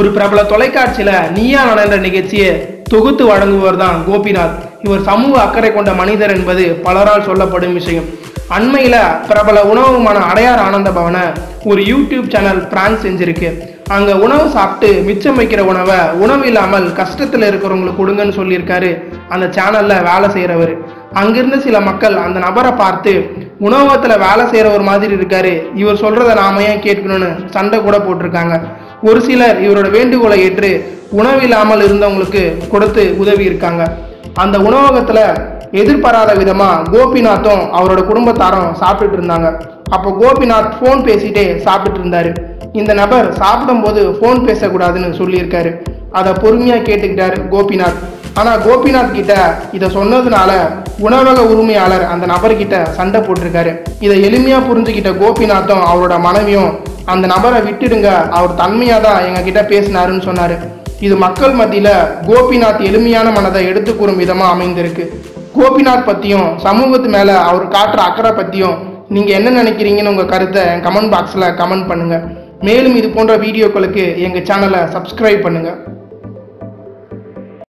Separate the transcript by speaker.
Speaker 1: ஒரு பிரபல தொலைக்காட்சியில நீயா நடந்த நிகழ்ச்சியை தொகுத்து வழங்குபவர் தான் கோபிநாத். இவர் சமூக அக்கறை கொண்ட மனிதர் என்பது பலரால் சொல்லப்படும் விஷயம். அண்மையில் பிரபல உணவுமான அடையார் ஆனந்த பவனை ஒரு யூடியூப் சேனல் பிரான்ஸ் செஞ்சிருக்கு. அங்கே உணவு சாப்பிட்டு மிச்சம் வைக்கிற உணவை உணவு இல்லாமல் கஷ்டத்தில் இருக்கிறவங்களுக்கு கொடுங்கன்னு சொல்லியிருக்காரு அந்த சேனலில் வேலை செய்கிறவர் அங்கிருந்து சில மக்கள் அந்த நபரை பார்த்து உணவகத்தில் வேலை செய்கிறவர் மாதிரி இருக்காரு. இவர் சொல்கிறத நாம ஏன் கேட்கணும்னு சண்டை கூட போட்டிருக்காங்க. ஒரு சிலர் இவரோட வேண்டுகோளை ஏற்று உணவு இல்லாமல் இருந்தவங்களுக்கு கொடுத்து உதவி இருக்காங்க. அந்த உணவகத்துல எதிர்பாராத விதமா கோபிநாத்தும் அவரோட குடும்பத்தாரும் சாப்பிட்டுட்டு இருந்தாங்க. அப்போ கோபிநாத் ஃபோன் பேசிட்டே சாப்பிட்டுட்டு இருந்தாரு. இந்த நபர் சாப்பிடும்போது ஃபோன் பேசக்கூடாதுன்னு சொல்லியிருக்காரு. அதை பொறுமையா கேட்டுக்கிட்டாரு கோபிநாத். ஆனால் கோபிநாத் கிட்ட இதை சொன்னதுனால உணவக உரிமையாளர் அந்த நபர்கிட்ட சண்டை போட்டிருக்காரு. இதை எளிமையாக புரிஞ்சுக்கிட்ட கோபிநாத்தும் அவரோட மனைவியும் அந்த நபரை விட்டுடுங்க அவர் தன்மையாக தான் எங்ககிட்ட பேசினாருன்னு சொன்னார். இது மக்கள் மத்தியில் கோபிநாத் எளிமையான மனதை எடுத்து கூறும் விதமா அமைந்திருக்கு. கோபிநாத் பற்றியும் சமூகத்து மேலே அவர் காட்டுற அக்கறை பற்றியும் நீங்கள் என்ன நினைக்கிறீங்கன்னு உங்கள் கருத்தை என் கமெண்ட் பாக்ஸில் கமெண்ட் பண்ணுங்கள் மேலும் இது போன்ற வீடியோக்களுக்கு எங்கள் சேனலை சப்ஸ்கிரைப் பண்ணுங்கள்